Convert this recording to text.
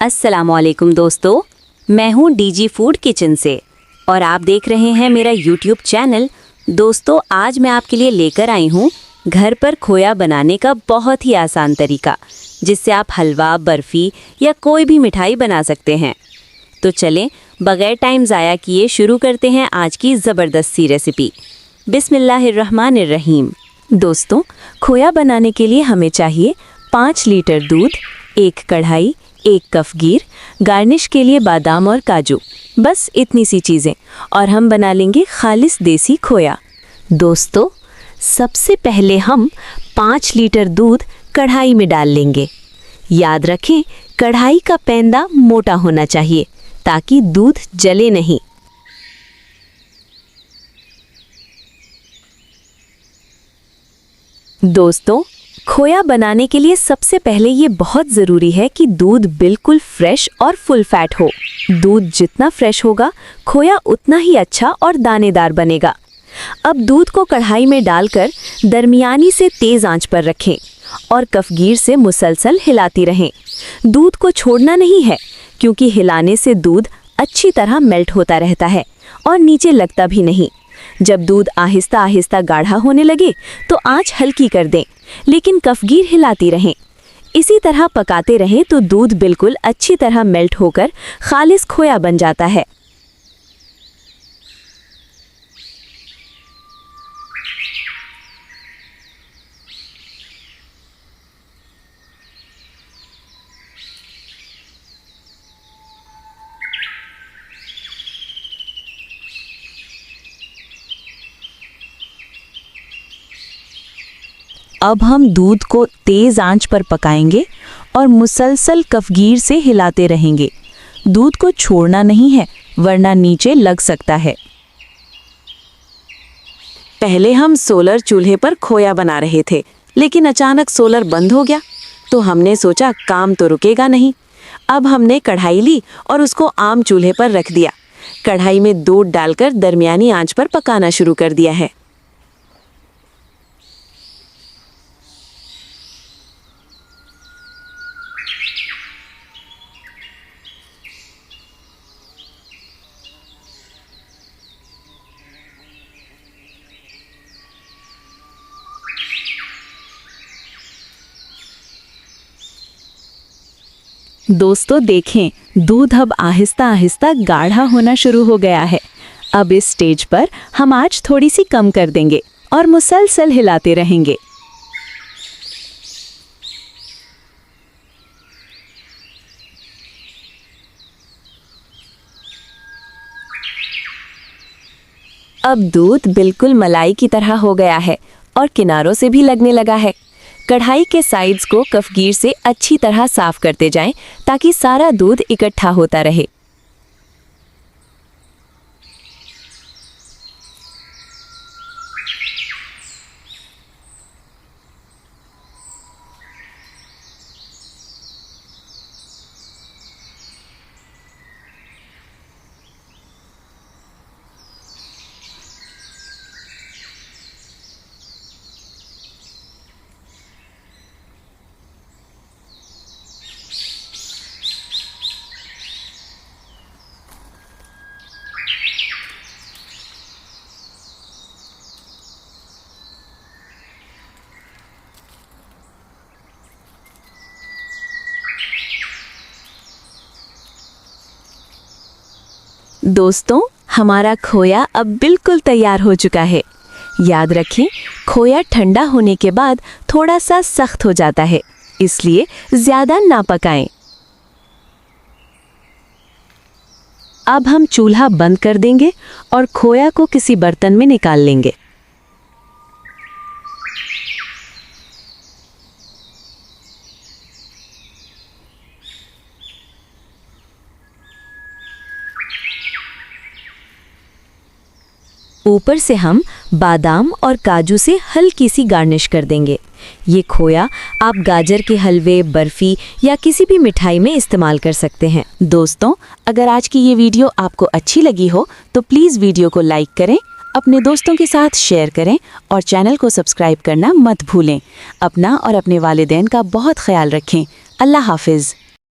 असलकुम दोस्तों, मैं हूँ डीजी फ़ूड किचन से, और आप देख रहे हैं मेरा यूट्यूब चैनल। दोस्तों, आज मैं आपके लिए लेकर आई हूँ घर पर खोया बनाने का बहुत ही आसान तरीका, जिससे आप हलवा, बर्फ़ी या कोई भी मिठाई बना सकते हैं। तो चलें, बगैर टाइम ज़ाया किए शुरू करते हैं आज की ज़बरदस्त सी रेसिपी। बिस्मिल्लाहिर्रहमानिर्रहीम। दोस्तों, खोया बनाने के लिए हमें चाहिए पाँच लीटर दूध, एक कढ़ाई एक कफ कफगीर गार्निश के लिए बादाम और काजू। बस इतनी सी चीज़ें, और हम बना लेंगे खालिस देसी खोया। दोस्तों, सबसे पहले हम पाँच लीटर दूध कढ़ाई में डाल लेंगे। याद रखें, कढ़ाई का पैंदा मोटा होना चाहिए, ताकि दूध जले नहीं। दोस्तों खोया बनाने के लिए सबसे पहले ये बहुत ज़रूरी है कि दूध बिल्कुल फ्रेश और फुल फैट हो। दूध जितना फ्रेश होगा, खोया उतना ही अच्छा और दानेदार बनेगा। अब दूध को कढ़ाई में डालकर दरमियानी से तेज़ आँच पर रखें और कफगीर से मुसलसल हिलाती रहें। दूध को छोड़ना नहीं है, क्योंकि हिलाने से दूध अच्छी तरह मेल्ट होता रहता है और नीचे लगता भी नहीं। जब दूध आहिस्ता आहिस्ता गाढ़ा होने लगे तो आँच हल्की कर दें। लेकिन कफगीर हिलाती रहें। इसी तरह पकाते रहें तो दूध बिल्कुल अच्छी तरह मेल्ट होकर खालिस खोया बन जाता है। अब हम दूध को तेज़ आँच पर पकाएँगे और मुसलसल कफगीर से हिलाते रहेंगे। दूध को छोड़ना नहीं है, वरना नीचे लग सकता है। पहले हम सोलर चूल्हे पर खोया बना रहे थे, लेकिन अचानक सोलर बंद हो गया तो हमने सोचा काम तो रुकेगा नहीं। अब हमने कढ़ाई ली और उसको आम चूल्हे पर रख दिया। कढ़ाई में दूध डालकर दरमियानी आँच पर पकाना शुरू कर दिया है। दोस्तों देखें, दूध अब आहिस्ता आहिस्ता गाढ़ा होना शुरू हो गया है। अब इस स्टेज पर हम आज थोड़ी सी कम कर देंगे और मुसलसल हिलाते रहेंगे। अब दूध बिल्कुल मलाई की तरह हो गया है और किनारों से भी लगने लगा है। कढ़ाई के साइड्स को कफगीर से अच्छी तरह साफ़ करते जाएँ, ताकि सारा दूध इकट्ठा होता रहे। दोस्तों, हमारा खोया अब बिल्कुल तैयार हो चुका है। याद रखें, खोया ठंडा होने के बाद थोड़ा सा सख्त हो जाता है, इसलिए ज़्यादा ना पकाएँ। अब हम चूल्हा बंद कर देंगे और खोया को किसी बर्तन में निकाल लेंगे। ऊपर से हम बादाम और काजू से हल्की सी गार्निश कर देंगे। ये खोया आप गाजर के हलवे, बर्फ़ी या किसी भी मिठाई में इस्तेमाल कर सकते हैं। दोस्तों, अगर आज की ये वीडियो आपको अच्छी लगी हो तो प्लीज़ वीडियो को लाइक करें, अपने दोस्तों के साथ शेयर करें और चैनल को सब्सक्राइब करना मत भूलें। अपना और अपने वालदेन का बहुत ख्याल रखें। अल्लाह हाफिज़।